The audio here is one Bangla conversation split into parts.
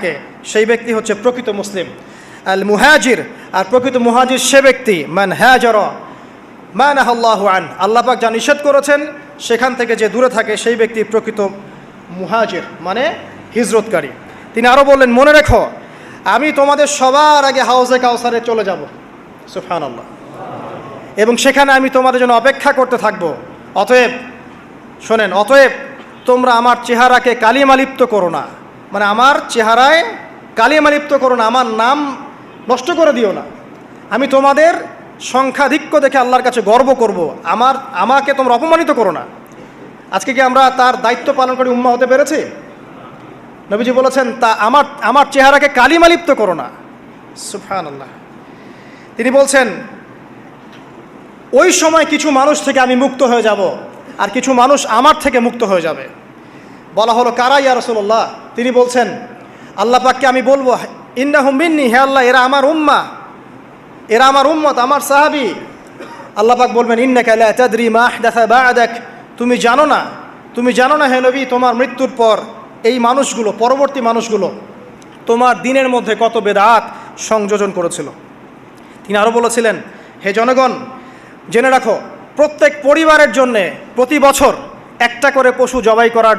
থাকে সেই ব্যক্তি হচ্ছে প্রকৃত মুসলিম। আল মুহাজির আর প্রকৃত মুহাজির সে ব্যক্তি, মান হ্যাজর মান আল্লাহ আন। আল্লাহ পাক যা নিষেধ করেছেন, সেখান থেকে যে দূরে থাকে, সেই ব্যক্তি প্রকৃত মুহাজির মানে হিজরতকারী। তিনি আরও বললেন, মনে রেখো, আমি তোমাদের সবার আগে হাউজে কাউসারে চলে যাব। সুফান আল্লাহ এবং সেখানে আমি তোমাদের জন্য অপেক্ষা করতে থাকব। অতএব, শোনেন, অতএব তোমরা আমার চেহারাকে কালিমালিপ্ত করো না। মানে আমার চেহারায় কালিমালিপ্ত করো না, আমার নাম নষ্ট করে দিও না। আমি তোমাদের সংখ্যাধিক্য দেখে আল্লাহর কাছে গর্ব করব। আমার, আমাকে তোমরা অপমানিত করো না। আজকে কি আমরা তার দায়িত্ব পালন করে উম্মা হতে পেরেছি? নবীজি বলেছেন, তা আমার আমার চেহারাকে কালিমালিপ্ত করো না। সুফান আল্লাহ তিনি বলছেন, ওই সময় কিছু মানুষ থেকে আমি মুক্ত হয়ে যাব, আর কিছু মানুষ আমার থেকে মুক্ত হয়ে যাবে। বলা হলো, কারা ইয়া রসুল্লাহ তিনি বলছেন, আল্লাহ পাককে আমি বলব ইন্না হুম্বিন্নি হে আল্লাহ, এরা আমার উম্মা, এরা আমার উম্মত, আমার সাহাবি। আল্লাহ পাক বলবেন ইন্না কালা তাদরি মাহ দেখা বা দেখ তুমি জানো না, তুমি জানো না হে নবী, তোমার মৃত্যুর পর এই মানুষগুলো, পরবর্তী মানুষগুলো তোমার দিনের মধ্যে কত বেদাত সংযোজন করেছিল? তিনি আরও বলেছিলেন, হে জনগণ, জেনে রাখো, প্রত্যেক পরিবারের জন্যে প্রতি বছর একটা করে পশু জবাই করার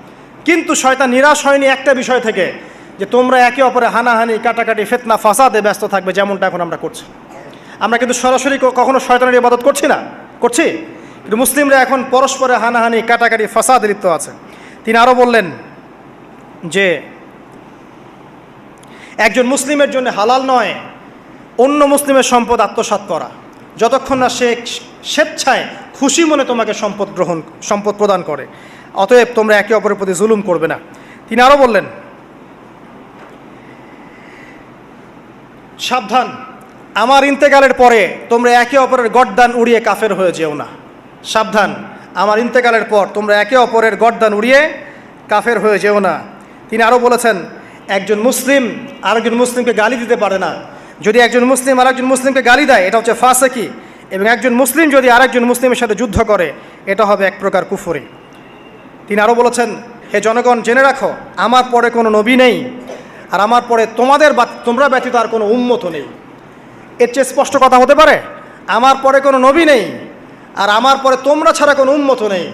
কিন্তু শয়তান নিরাশ হয়নি একটা বিষয় থেকে, যে তোমরা একে অপরে হানাহানি, কাটাকাটি, ফেতনা, ফাসাদে ব্যস্ত থাকবে, যেমনটা এখন আমরা করছি। আমরা কিন্তু সরাসরি কখনো শয়তানের ইবাদত করছি না, করছি? কিন্তু মুসলিমরা এখন পরস্পরে হানাহানি, কাটাকাটি, ফাসাদে লিপ্ত আছে। তিনি আরও বললেন যে, একজন মুসলিমের জন্য হালাল নয়, অন্য মুসলিমের সম্পদ আত্মসাৎ করা। যতক্ষণ না সে স্বেচ্ছায় খুশি মনে তোমাকে সম্পদ গ্রহণ, সম্পদ প্রদান করে। অতএব তোমরা একে অপরের প্রতি জুলুম করবে না। তিনি আরও বললেন, সাবধান, আমার ইন্তেকালের পরে তোমরা একে অপরের গড্দান উড়িয়ে কাফের হয়ে যেও না। সাবধান, আমার ইন্তেকালের পর তোমরা একে অপরের গড্দান উড়িয়ে কাফের হয়ে যেও না। তিনি আরও বলেছেন, একজন মুসলিম আরেকজন মুসলিমকে গালি দিতে পারে না। যদি একজন মুসলিম আরেকজন মুসলিমকে গালি দেয়, এটা হচ্ছে ফাঁসেকি। এবং একজন মুসলিম যদি আরেকজন মুসলিমের সাথে যুদ্ধ করে, এটা হবে এক প্রকার কুফরি। তিনি আরও বলেছেন, হে জনগণ, জেনে রাখো, আমার পরে কোনো নবী নেই, আর আমার পরে তোমাদের তোমরা ব্যতীত আর কোনো উন্মত নেই। এর চেয়ে স্পষ্ট কথা হতে পারে, আমার পরে কোনো নবী নেই, আর আমার পরে তোমরা ছাড়া কোনো উন্মত নেই।